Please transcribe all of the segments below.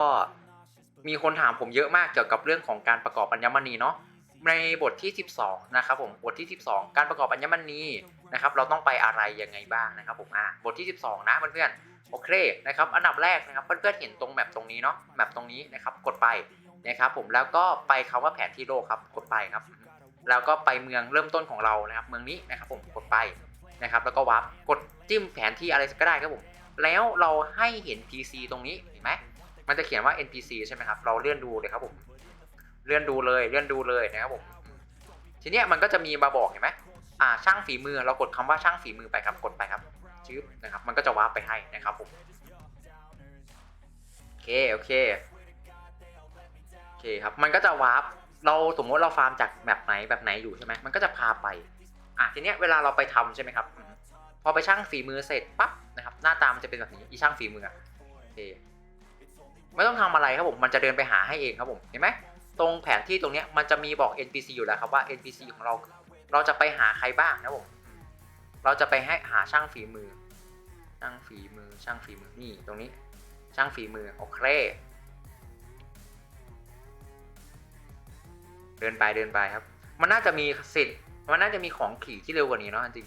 ก็มีคนถามผมเยอะมากเกี่ยวกับเรื่องของการประกอบอัญมณีเนาะในบทที่ 12 นะครับผมบทที่ 12 การประกอบอัญมณีนะครับเราต้องไปอะไรยังไงบ้างนะครับผมอะบทที่ 12 นะเพื่อนๆโอเคนะครับอันดับแรกนะครับเพื่อนๆเห็นตรงแมปตรงนี้เนาะแมปตรงนี้นะครับกดไปนะครับผมแล้วก็ไปคำว่าแผนที่โลกครับกดไปครับ แล้วก็ไปเมืองเริ่มต้นของเรานะครับ เมืองนี้นะครับผมกดไปนะครับแล้วก็วาร์ปกดจิ้มแผนที่อะไรก็ได้ครับผมแล้วเราให้เห็น PC ตรงนี้เห็นไหม มันจะเขียนว่า NPC ใช่ไหมครับ เราเลื่อนดูเลยครับผม เลื่อนดูเลย เลื่อนดูเลยนะครับผม ทีเนี้ยมันก็จะมีมาบอกเห็นไหมอ่า ช่างฝีมือ เรากดคำว่าช่างฝีมือไปครับ กดไปครับชื่อนะครับ มันก็จะวาร์ปไปให้นะครับผม โอเค โอเค โอเคครับ มันก็จะวาร์ป เราสมมติเราฟาร์มจากแบบไหนแบบไหนอยู่ใช่ไหมมันก็จะพาไป อะทีเนี้ยเวลาเราไปทำใช่ไหมครับ พอไปช่างฝีมือเสร็จปั๊บนะครับ หน้าตามันจะเป็นแบบนี้ อีช่างฝีมืออะโอเค ไม่ต้องทำอะไรครับผมมันจะเดินไปหาให้เองครับผมเห็นไหมตรงแผนที่ตรงนี้มันจะมีบอก NPC อยู่แล้วครับว่า NPC ของเราเราจะไปหาใครบ้างนะผมเราจะไปให้หาช่างฝีมือ ช่างฝีมือช่างฝีมือนี่ตรงนี้ ช่างฝีมือโอเคเดินไปเดินไปครับ มันน่าจะมีสิทธิ์มันน่าจะมีของขี่ที่เร็วกว่านี้เนาะจริง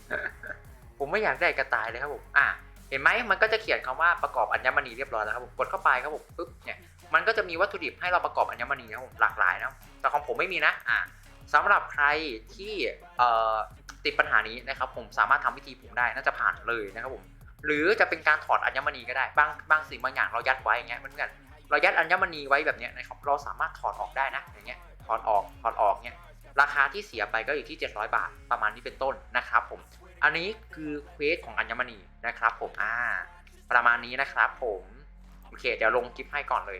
ผมไม่อยากได้กระต่ายเลยครับผมอะ ห็นไหมมันก็จะเขียนคำว่าประกอบอัญมณีเรียบร้อยแล้วครับผมกดเข้าไปครับผมปุ๊บเนี่ยมันก็จะมีวัตถุดิบให้เราประกอบอัญมณีนะครับผมหลากหลายนะแต่ของผมไม่มีนะอะสำหรับใครที่ติดปัญหานี้นะครับผมสามารถทำวิธีผมได้น่าจะผ่านเลยนะครับผมหรือจะเป็นการถอดอัญมณีก็ได้บางบางสิ่งบางอย่างเรายัดไว้อย่างเงี้ยเหมือนกันเรายัดอัญมณีไว้แบบเนี้ยนะครับเราสามารถถอดออกได้นะอย่างเงี้ยถอดออกถอดออกเนี่ยราคาที่เสียไปก็อยู่ที่ 700 บาทประมาณนี้เป็นต้นนะครับผม อันนี้คือเควสของอัญมณีนะครับผมอ่าประมาณนี้นะครับผมโอเคเดี๋ยวลงคลิปให้ก่อนเลย